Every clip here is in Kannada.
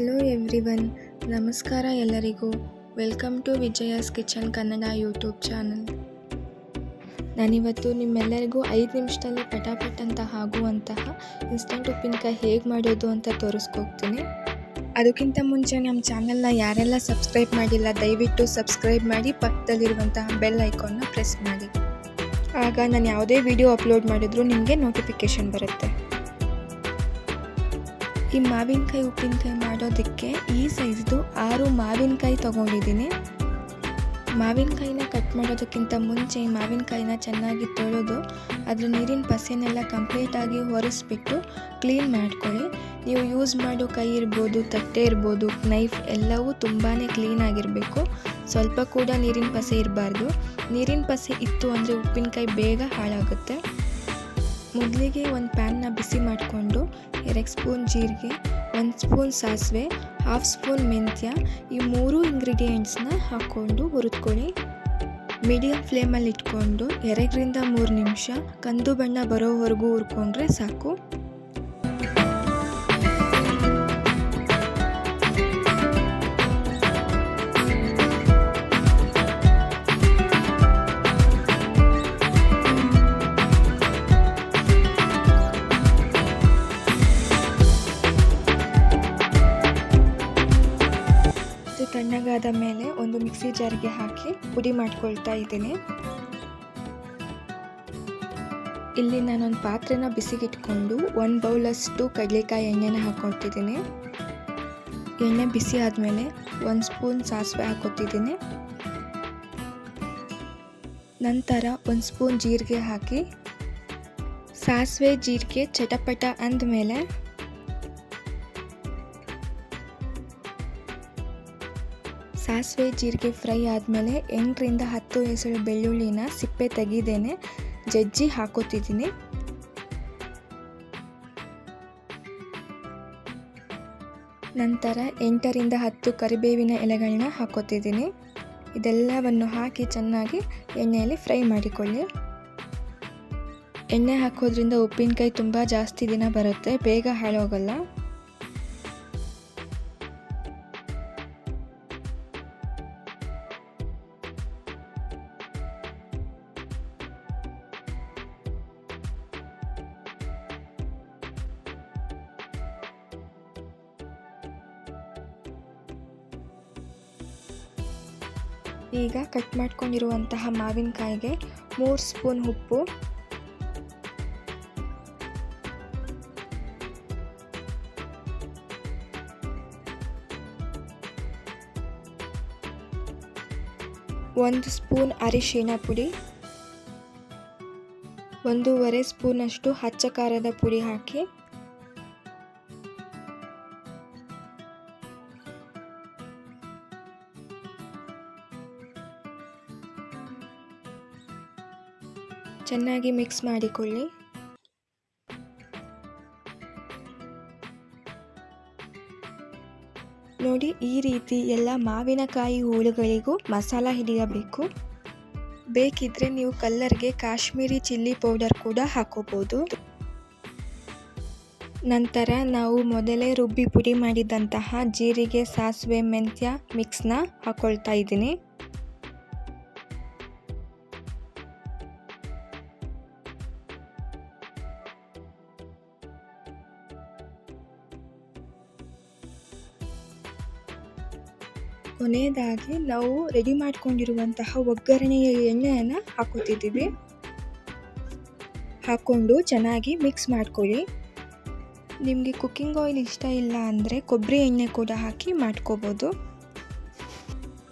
ಹಲೋ ಎವ್ರಿವನ್ ನಮಸ್ಕಾರ ಎಲ್ಲರಿಗೂ. Welcome to Vijaya's kitchen Kannada YouTube channel ನಾನಿವತ್ತು ನಿಮ್ಮೆಲ್ಲರಿಗೂ ಐದು ನಿಮಿಷದಲ್ಲಿ ಪಟಾಪಟ್ ಅಂತ ಆಗುವಂತಹ ಇನ್ಸ್ಟಂಟ್ ಉಪ್ಪಿನಕಾಯಿ ಹೇಗೆ ಮಾಡೋದು ಅಂತ ತೋರಿಸ್ಕೋಗ್ತೀನಿ ಅದಕ್ಕಿಂತ ಮುಂಚೆ ನಮ್ಮ ಚಾನಲ್ನ ಯಾರೆಲ್ಲ ಸಬ್ಸ್ಕ್ರೈಬ್ ಮಾಡಿಲ್ಲ, ದಯವಿಟ್ಟು ಸಬ್ಸ್ಕ್ರೈಬ್ ಮಾಡಿ, ಪಕ್ಕದಲ್ಲಿರುವಂತಹ ಬೆಲ್ ಐಕಾನ್ನ ಪ್ರೆಸ್ ಮಾಡಿ. ಆಗ ನಾನು ಯಾವುದೇ ವಿಡಿಯೋ ಅಪ್ಲೋಡ್ ಮಾಡಿದ್ರೂ ನಿಮಗೆ ನೋಟಿಫಿಕೇಷನ್ ಬರುತ್ತೆ. ಈ ಮಾವಿನಕಾಯಿ ಉಪ್ಪಿನಕಾಯಿ ಮಾಡೋದಕ್ಕೆ ಈ ಸೈಜ್ದು ಆರು ಮಾವಿನಕಾಯಿ ತೊಗೊಂಡಿದ್ದೀನಿ. ಮಾವಿನಕಾಯಿನ ಕಟ್ ಮಾಡೋದಕ್ಕಿಂತ ಮುಂಚೆ ಈ ಮಾವಿನಕಾಯಿನ ಚೆನ್ನಾಗಿ ತೊಳೆದು ಅದರ ನೀರಿನ ಪಸೆನೆಲ್ಲ ಕಂಪ್ಲೀಟಾಗಿ ಹೊರಿಸ್ಬಿಟ್ಟು ಕ್ಲೀನ್ ಮಾಡ್ಕೊಳ್ಳಿ. ನೀವು ಯೂಸ್ ಮಾಡೋ ಕೈ ಇರ್ಬೋದು, ತಟ್ಟೆ ಇರ್ಬೋದು, ನೈಫ್ ಎಲ್ಲವೂ ತುಂಬಾ ಕ್ಲೀನಾಗಿರಬೇಕು ಸ್ವಲ್ಪ ಕೂಡ ನೀರಿನ ಪಸೆ ಇರಬಾರ್ದು. ನೀರಿನ ಪಸೆ ಇತ್ತು ಅಂದರೆ ಉಪ್ಪಿನಕಾಯಿ ಬೇಗ ಹಾಳಾಗುತ್ತೆ. ಮೊದಲಿಗೆ ಒಂದು ಪ್ಯಾನ್ನ ಬಿಸಿ ಮಾಡಿಕೊಂಡು ಎರಡು ಸ್ಪೂನ್ ಜೀರಿಗೆ, ಒಂದು ಸ್ಪೂನ್ ಸಾಸಿವೆ ಹಾಫ್ ಸ್ಪೂನ್ ಮೆಂತ್ಯ ಈ ಮೂರು ಇಂಗ್ರೀಡಿಯೆಂಟ್ಸ್ನ ಹಾಕ್ಕೊಂಡು ಹುರಿದ್ಕೊಳ್ಳಿ. ಮೀಡಿಯಮ್ ಫ್ಲೇಮಲ್ಲಿ ಇಟ್ಕೊಂಡು ಎರಡರಿಂದ ಮೂರು ನಿಮಿಷ ಕಂದು ಬಣ್ಣ ಬರೋವರೆಗೂ ಹುರ್ಕೊಂಡ್ರೆ ಸಾಕು. ತಣ್ಣಗಾದ ಮೇಲೆ ಒಂದು ಮಿಕ್ಸಿ ಜಾರ್ಗೆ ಹಾಕಿ ಪುಡಿ ಮಾಡ್ಕೊಳ್ತಾ ಇದ್ದೀನಿ. ಇಲ್ಲಿ ನಾನೊಂದು ಪಾತ್ರೆನ ಬಿಸಿಗಿಟ್ಕೊಂಡು ಒಂದು ಬೌಲಷ್ಟು ಕಡಲೆಕಾಯಿ ಎಣ್ಣೆನ ಹಾಕ್ಕೊಳ್ತಿದ್ದೀನಿ ಎಣ್ಣೆ ಬಿಸಿ ಆದಮೇಲೆ ಒಂದು ಸ್ಪೂನ್ ಸಾಸಿವೆ ಹಾಕೋತಿದ್ದೀನಿ ನಂತರ ಒಂದು ಸ್ಪೂನ್ ಜೀರಿಗೆ ಹಾಕಿ ಸಾಸಿವೆ ಜೀರಿಗೆ ಚಟಪಟ ಅಂದಮೇಲೆ ಸಾಸಿವೆ ಜೀರಿಗೆ ಫ್ರೈ ಆದಮೇಲೆ ಎಂಟರಿಂದ ಹತ್ತು ಹೆಸರು ಬೆಳ್ಳುಳ್ಳಿನ ಸಿಪ್ಪೆ ತೆಗಿದೇನೆ ಜಜ್ಜಿ ಹಾಕೋತಿದ್ದೀನಿ. ನಂತರ ಎಂಟರಿಂದ ಹತ್ತು ಕರಿಬೇವಿನ ಎಲೆಗಳನ್ನ ಹಾಕೋತಿದ್ದೀನಿ. ಇದೆಲ್ಲವನ್ನು ಹಾಕಿ ಚೆನ್ನಾಗಿ ಎಣ್ಣೆಯಲ್ಲಿ ಫ್ರೈ ಮಾಡಿಕೊಳ್ಳಿ. ಎಣ್ಣೆ ಹಾಕೋದ್ರಿಂದ ಉಪ್ಪಿನಕಾಯಿ ತುಂಬ ಜಾಸ್ತಿ ದಿನ ಬರುತ್ತೆ, ಬೇಗ ಹಾಳೋಗಲ್ಲ. ಈಗ ಕಟ್ ಮಾಡ್ಕೊಂಡಿರುವಂತಹ ಮಾವಿನಕಾಯಿಗೆ ಮೂರು ಸ್ಪೂನ್ ಉಪ್ಪು. ಒಂದು ಸ್ಪೂನ್ ಅರಿಶಿನ ಪುಡಿ. ಒಂದೂವರೆ ಸ್ಪೂನಷ್ಟು ಹಚ್ಚ ಖಾರದ ಪುಡಿ ಹಾಕಿ. ಚೆನ್ನಾಗಿ ಮಿಕ್ಸ್ ಮಾಡಿಕೊಳ್ಳಿ. ನೋಡಿ ಈ ರೀತಿ ಎಲ್ಲ ಮಾವಿನಕಾಯಿ ಹೋಳುಗಳಿಗೂ ಮಸಾಲ ಹಿಡಿಯಬೇಕು. ಬೇಕಿದ್ರೆ ನೀವು ಕಲ್ಲರ್ಗೆ ಕಾಶ್ಮೀರಿ ಚಿಲ್ಲಿ ಪೌಡರ್ ಕೂಡ ಹಾಕೋಬೋದು. ನಂತರ ನಾವು ಮೊದಲೇ ರುಬ್ಬಿ ಪುಡಿ ಮಾಡಿದಂತಹ ಜೀರಿಗೆ, ಸಾಸಿವೆ, ಮೆಂತ್ಯ ಮಿಕ್ಸ್ನ ಹಾಕೊಳ್ತಾ ಇದ್ದೀನಿ. ಕೊನೆಯದಾಗಿ ನಾವು ರೆಡಿ ಮಾಡ್ಕೊಂಡಿರುವಂತಹ ಒಗ್ಗರಣೆಯ ಎಣ್ಣೆಯನ್ನು ಹಾಕೋತಿದ್ದೀವಿ ಹಾಕ್ಕೊಂಡು ಚೆನ್ನಾಗಿ ಮಿಕ್ಸ್ ಮಾಡ್ಕೊಳ್ಳಿ. ನಿಮಗೆ ಕುಕ್ಕಿಂಗ್ ಆಯಿಲ್ ಇಷ್ಟ ಇಲ್ಲ ಅಂದರೆ ಕೊಬ್ಬರಿ ಎಣ್ಣೆ ಕೂಡ ಹಾಕಿ ಮಾಡ್ಕೋಬೋದು.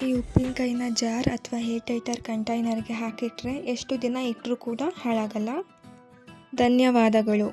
ಈ ಉಪ್ಪಿನಕಾಯಿನ ಜಾರ್ ಅಥವಾ ಹೇರ್ ಟೈಟರ್ ಕಂಟೈನರ್ಗೆ ಹಾಕಿಟ್ರೆ ಎಷ್ಟು ದಿನ ಇಟ್ಟರೂ ಕೂಡ ಹಾಳಾಗಲ್ಲ. ಧನ್ಯವಾದಗಳು.